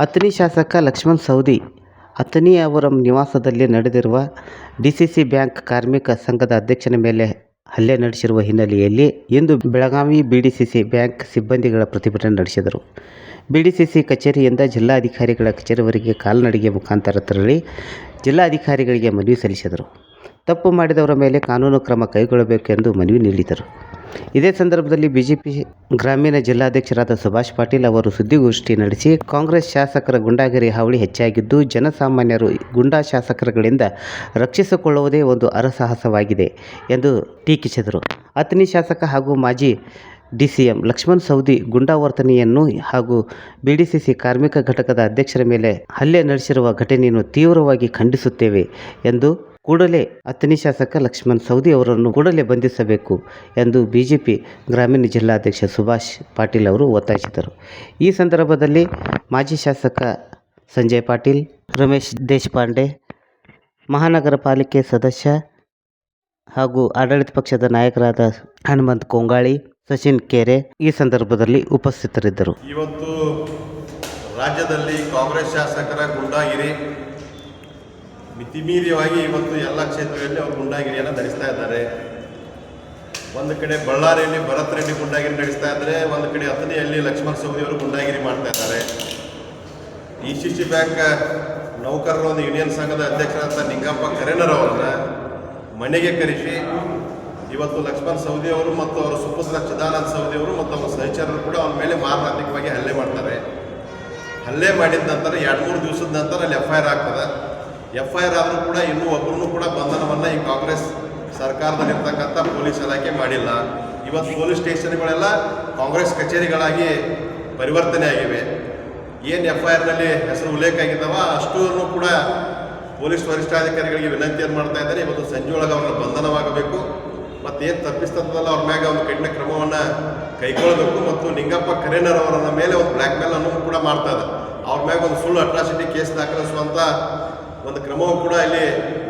ಅಥಣಿ ಶಾಸಕ ಲಕ್ಷ್ಮಣ್ ಸವದಿ ಅಥಣಿ ಅವರ ನಿವಾಸದಲ್ಲಿ ನಡೆದಿರುವ ಡಿಸಿಸಿ ಬ್ಯಾಂಕ್ ಕಾರ್ಮಿಕ ಸಂಘದ ಅಧ್ಯಕ್ಷನ ಮೇಲೆ ಹಲ್ಲೆ ನಡೆಸಿರುವ ಹಿನ್ನೆಲೆಯಲ್ಲಿ ಇಂದು ಬೆಳಗಾವಿ ಬಿಡಿಸಿಸಿ ಬ್ಯಾಂಕ್ ಸಿಬ್ಬಂದಿಗಳ ಪ್ರತಿಭಟನೆ ನಡೆಸಿದರು. ಬಿಡಿಸಿಸಿ ಕಚೇರಿಯಿಂದ ಜಿಲ್ಲಾಧಿಕಾರಿಗಳ ಕಚೇರಿವರೆಗೆ ಕಾಲ್ನಡಿಗೆ ಮುಖಾಂತರ ತೆರಳಿ ಜಿಲ್ಲಾಧಿಕಾರಿಗಳಿಗೆ ಮನವಿ ಸಲ್ಲಿಸಿದರು. ತಪ್ಪು ಮಾಡಿದವರ ಮೇಲೆ ಕಾನೂನು ಕ್ರಮ ಕೈಗೊಳ್ಳಬೇಕೆಂದು ಮನವಿ ನೀಡಿದರು. ಇದೇ ಸಂದರ್ಭದಲ್ಲಿ ಬಿಜೆಪಿ ಗ್ರಾಮೀಣ ಜಿಲ್ಲಾಧ್ಯಕ್ಷರಾದ ಸುಭಾಷ್ ಪಾಟೀಲ್ ಅವರು ಸುದ್ದಿಗೋಷ್ಠಿ ನಡೆಸಿ ಕಾಂಗ್ರೆಸ್ ಶಾಸಕರ ಗುಂಡಾಗಿರಿ ಹಾವಳಿ ಹೆಚ್ಚಾಗಿದ್ದು, ಜನಸಾಮಾನ್ಯರು ಗುಂಡಾ ಶಾಸಕರುಗಳಿಂದ ರಕ್ಷಿಸಿಕೊಳ್ಳುವುದೇ ಒಂದು ಅರಸಾಹಸವಾಗಿದೆ ಎಂದು ಟೀಕಿಸಿದರು. ಅಥಣಿ ಶಾಸಕ ಹಾಗೂ ಮಾಜಿ ಡಿಸಿಎಂ ಲಕ್ಷ್ಮಣ್ ಸೌದಿ ಗುಂಡಾವರ್ತನೆಯನ್ನು ಹಾಗೂ ಬಿಡಿಸಿಸಿ ಕಾರ್ಮಿಕ ಘಟಕದ ಅಧ್ಯಕ್ಷರ ಮೇಲೆ ಹಲ್ಲೆ ನಡೆಸಿರುವ ಘಟನೆಯನ್ನು ತೀವ್ರವಾಗಿ ಖಂಡಿಸುತ್ತೇವೆ ಎಂದು ಕೂಡಲೇ ಅಥಣಿ ಶಾಸಕ ಲಕ್ಷ್ಮಣ್ ಸೌದಿ ಅವರನ್ನು ಕೂಡಲೇ ಬಂಧಿಸಬೇಕು ಎಂದು ಬಿಜೆಪಿ ಗ್ರಾಮೀಣ ಜಿಲ್ಲಾಧ್ಯಕ್ಷ ಸುಭಾಷ್ ಪಾಟೀಲ್ ಅವರು ಒತ್ತಾಯಿಸಿದರು. ಈ ಸಂದರ್ಭದಲ್ಲಿ ಮಾಜಿ ಶಾಸಕ ಸಂಜಯ್ ಪಾಟೀಲ್, ರಮೇಶ್ ದೇಶಪಾಂಡೆ, ಮಹಾನಗರ ಪಾಲಿಕೆ ಸದಸ್ಯ ಹಾಗೂ ಆಡಳಿತ ಪಕ್ಷದ ನಾಯಕರಾದ ಹನುಮಂತ್ ಕೊಂಗಾಳಿ, ಸಚಿನ್ ಕೆರೆ ಈ ಸಂದರ್ಭದಲ್ಲಿ ಉಪಸ್ಥಿತರಿದ್ದರು. ಇವತ್ತು ರಾಜ್ಯದಲ್ಲಿ ಕಾಂಗ್ರೆಸ್ ಶಾಸಕರ ಗುಂಡಾಗಿರಿ ಮಿತಿಮೀರಿಯವಾಗಿ ಇವತ್ತು ಎಲ್ಲ ಕ್ಷೇತ್ರಗಳಲ್ಲಿ ಅವರು ಗುಂಡಾಗಿರಿಯನ್ನು ನಡೆಸ್ತಾ ಇದ್ದಾರೆ. ಒಂದು ಕಡೆ ಬಳ್ಳಾರಿಯಲ್ಲಿ ಭರತ್ ರೆಡ್ಡಿ ಗುಂಡಾಗಿರಿ ನಡೆಸ್ತಾ ಇದ್ದಾರೆ ಒಂದು ಕಡೆ ಅಥಣಿಯಲ್ಲಿ ಲಕ್ಷ್ಮಣ ಸವದಿ ಅವರು ಗುಂಡಾಗಿರಿ ಮಾಡ್ತಾ ಇದ್ದಾರೆ. ಇ ಸಿ ಸಿ ಬ್ಯಾಂಕ್ ನೌಕರರ ಒಂದು ಯೂನಿಯನ್ ಸಂಘದ ಅಧ್ಯಕ್ಷರಾದ ನಿಂಗಪ್ಪ ಕರೇನರವರನ್ನ ಮನೆಗೆ ಕರೆಸಿ, ಇವತ್ತು ಲಕ್ಷ್ಮಣ್ ಸವದಿ ಅವರು ಮತ್ತು ಅವರ ಸುಪುತ್ರ ಚಿದಾನಂದ ಸವದಿ ಅವರು ಮತ್ತು ಅವರ ಸಹಚರರು ಕೂಡ ಅವನ ಮೇಲೆ ಮಾರಣಾಂತಿಕವಾಗಿ ಹಲ್ಲೆ ಮಾಡ್ತಾರೆ. ಹಲ್ಲೆ ಮಾಡಿದ ನಂತರ ಎರಡು ಮೂರು ದಿವಸದ ನಂತರ ಅಲ್ಲಿ ಎಫ್ ಐ ಆರ್ ಆಗ್ತದೆ. ಎಫ್ ಐ ಆರ್ ಆದರೂ ಕೂಡ ಇನ್ನೂ ಒಬ್ಬರನ್ನು ಕೂಡ ಬಂಧನವನ್ನು ಈ ಕಾಂಗ್ರೆಸ್ ಸರ್ಕಾರದಲ್ಲಿರ್ತಕ್ಕಂಥ ಪೊಲೀಸ್ ಇಲಾಖೆ ಮಾಡಿಲ್ಲ. ಇವತ್ತು ಪೊಲೀಸ್ ಸ್ಟೇಷನ್ಗಳೆಲ್ಲ ಕಾಂಗ್ರೆಸ್ ಕಚೇರಿಗಳಾಗಿ ಪರಿವರ್ತನೆ ಆಗಿವೆ. ಏನು ಎಫ್ ಐ ಆರ್ನಲ್ಲಿ ಹೆಸರು ಉಲ್ಲೇಖ ಆಗಿದ್ದಾವ ಅಷ್ಟೂ ಕೂಡ ಪೊಲೀಸ್ ವರಿಷ್ಠಾಧಿಕಾರಿಗಳಿಗೆ ವಿನಂತಿಯನ್ನು ಮಾಡ್ತಾ ಇದ್ದಾರೆ, ಇವತ್ತು ಸಂಜೆ ಒಳಗೆ ಅವ್ರನ್ನ ಬಂಧನವಾಗಬೇಕು. ಮತ್ತು ಏನು ತಪ್ಪಿಸ್ತದಲ್ಲ ಅವ್ರ ಮ್ಯಾಗ ಒಂದು ಕಠಿಣ ಕ್ರಮವನ್ನು ಕೈಗೊಳ್ಳಬೇಕು ಮತ್ತು ನಿಂಗಪ್ಪ ಕರೇನರ್ ಅವರನ್ನ ಮೇಲೆ ಒಂದು ಬ್ಲ್ಯಾಕ್ ಮೇಲ್ ಅನ್ನು ಕೂಡ ಮಾಡ್ತಾ ಇದ್ದಾರೆ. ಅವ್ರ ಮ್ಯಾಗ ಒಂದು ಸುಳ್ಳು ಅಟ್ರಾಸಿಟಿ ಕೇಸ್ ದಾಖಲಿಸುವಂಥ ಒಂದು ಕ್ರಮವು ಕೂಡ ಇಲ್ಲಿ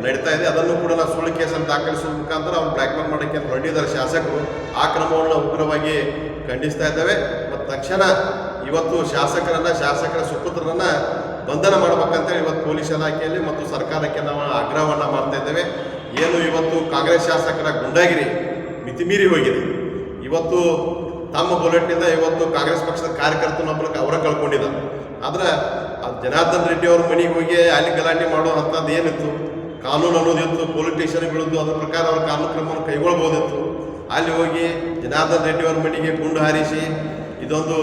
ನಡೀತಾ ಇದೆ. ಅದನ್ನು ಕೂಡ ನಾವು ಸುಳ್ಳು ಕೇಸನ್ನು ದಾಖಲಿಸುವ ಮುಖಾಂತರ ಅವ್ರು ಬ್ಲ್ಯಾಕ್ ಮೇಲ್ ಮಾಡೋಕ್ಕೆ ಹೊರಟಿದ್ದಾರೆ ಶಾಸಕರು. ಆ ಕ್ರಮವನ್ನು ಉಗ್ರವಾಗಿ ಖಂಡಿಸ್ತಾ ಇದ್ದೇವೆ. ಮತ್ತು ತಕ್ಷಣ ಇವತ್ತು ಶಾಸಕರನ್ನು, ಶಾಸಕರ ಸುಪುತ್ರರನ್ನು ಬಂಧನ ಮಾಡಬೇಕಂತೇಳಿ ಇವತ್ತು ಪೊಲೀಸ್ ಇಲಾಖೆಯಲ್ಲಿ ಮತ್ತು ಸರ್ಕಾರಕ್ಕೆ ನಾವು ಆಗ್ರಹವನ್ನು ಮಾಡ್ತಾ ಇದ್ದೇವೆ. ಏನು ಇವತ್ತು ಕಾಂಗ್ರೆಸ್ ಶಾಸಕರ ಗುಂಡಾಗಿರಿ ಮಿತಿಮೀರಿ ಹೋಗಿದೆ. ಇವತ್ತು ತಮ್ಮ ಬುಲೆಟ್ನಿಂದ ಇವತ್ತು ಕಾಂಗ್ರೆಸ್ ಪಕ್ಷದ ಕಾರ್ಯಕರ್ತನೊಬ್ಬರು ಅವರ ಕಳ್ಕೊಂಡಿದ್ದಾರೆ. ಆದ್ರೆ ಆ ಜನಾರ್ದನ್ ರೆಡ್ಡಿ ಅವ್ರ ಮನೆಗೆ ಹೋಗಿ ಅಲ್ಲಿ ಗಲಾಟೆ ಮಾಡೋ ಅಂಥದ್ದು ಏನಿತ್ತು? ಕಾನೂನು ಅನ್ನೋದಿತ್ತು ಪೊಲೀಸ್ ಸ್ಟೇಷನ್ಗಳದ್ದು ಅದ್ರ ಪ್ರಕಾರ ಅವ್ರ ಕಾನೂನು ಕ್ರಮವನ್ನು ಕೈಗೊಳ್ಬೋದಿತ್ತು ಅಲ್ಲಿ ಹೋಗಿ ಜನಾರ್ದನ್ ರೆಡ್ಡಿ ಅವ್ರ ಮನೆಗೆ ಗುಂಡು ಹಾರಿಸಿ ಇದೊಂದು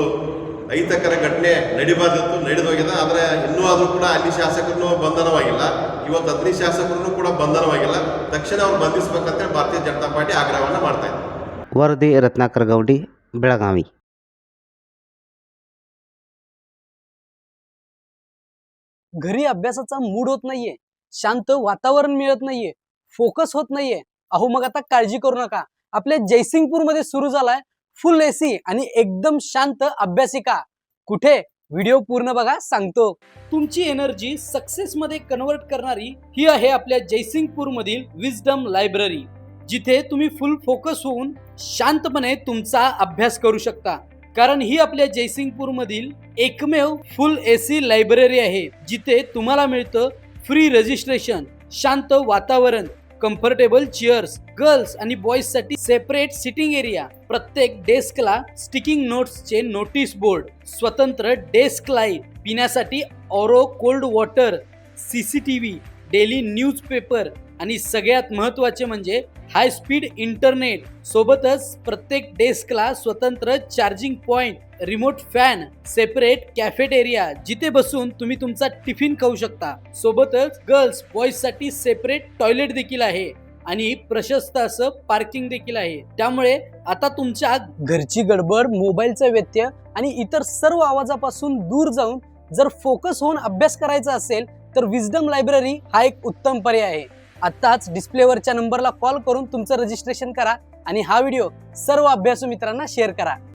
ಅಹಿತಕರ ಘಟನೆ ನಡಿಬಾರ್ದಿತ್ತು, ನಡೆದೋಗಿದೆ. ಆದರೆ ಇನ್ನೂ ಆದರೂ ಕೂಡ ಅಲ್ಲಿ ಶಾಸಕರನ್ನು ಬಂಧನವಾಗಿಲ್ಲ. ಇವತ್ತು ಅಗ್ನಿ ಶಾಸಕರನ್ನು ಕೂಡ ಬಂಧನವಾಗಿಲ್ಲ. ತಕ್ಷಣ ಅವ್ರು ಬಂಧಿಸಬೇಕಂತೇಳಿ ಭಾರತೀಯ ಜನತಾ ಪಾರ್ಟಿ ಆಗ್ರಹವನ್ನು ಮಾಡ್ತಾ ಇದೆ. ವರದಿ ರತ್ನಾಕರ ಗೌಡಿ, ಬೆಳಗಾವಿ. घरी अभ्यासाचा मूड होत नाहीये शांत वातावरण मिळत नाहीये फोकस होत नाहीये. अहो मग आता काळजी करू नका. आपल्या जयसिंगपूरमध्ये सुरू झालाय फुल एसी आणि एकदम शांत अभ्यासिका. कुठे? व्हिडिओ पूर्ण बघा सांगतो. तुमची एनर्जी सक्सेस मध्ये कन्वर्ट करणारी ही आहे आपल्या जयसिंगपूर मधील विजडम लायब्ररी जिथे तुम्ही फुल फोकस होऊन शांतपणे तुमचा अभ्यास करू शकता. कारण ही आपल्या जयसिंगपूर मधील एकमेव फुल एसी लायब्ररी आहे जिथे तुम्हाला मिळतं फ्री रजिस्ट्रेशन शांत वातावरण कम्फर्टेबल चेअर्स गर्ल्स आणि बॉईजसाठी सेपरेट सिटिंग एरिया प्रत्येक डेस्कला स्टिकिंग नोट्सचे नोटीस बोर्ड स्वतंत्र डेस्क लाइट पिण्यासाठी RO cold water CCTV daily newspaper आणि सगळ्यात महत्त्वाचे म्हणजे हाय स्पीड इंटरनेट सोबतच प्रत्येक डेस्कला स्वतंत्र charging point remote fan separate cafeteria जिथे बसून तुम्ही तुमचा टिफिन खाऊ शकता. सोबतच गर्ल्स बॉईजसाठी सेपरेट टॉयलेट देखील आहे आणि प्रशस्त असं पार्किंग देखील आहे. त्यामुळे आता तुमच्या घरची गडबड मोबाईलचा व्यत्यय आणि इतर सर्व आवाजापासून दूर जाऊन जर फोकस होऊन अभ्यास करायचा असेल तर विजडम लायब्ररी हा एक उत्तम पर्याय आहे. आत्ताच डिस्प्लेवरच्या नंबरला कॉल करून तुमचं रजिस्ट्रेशन करा आणि हा व्हिडिओ सर्व अभ्यासू मित्रांना शेअर करा.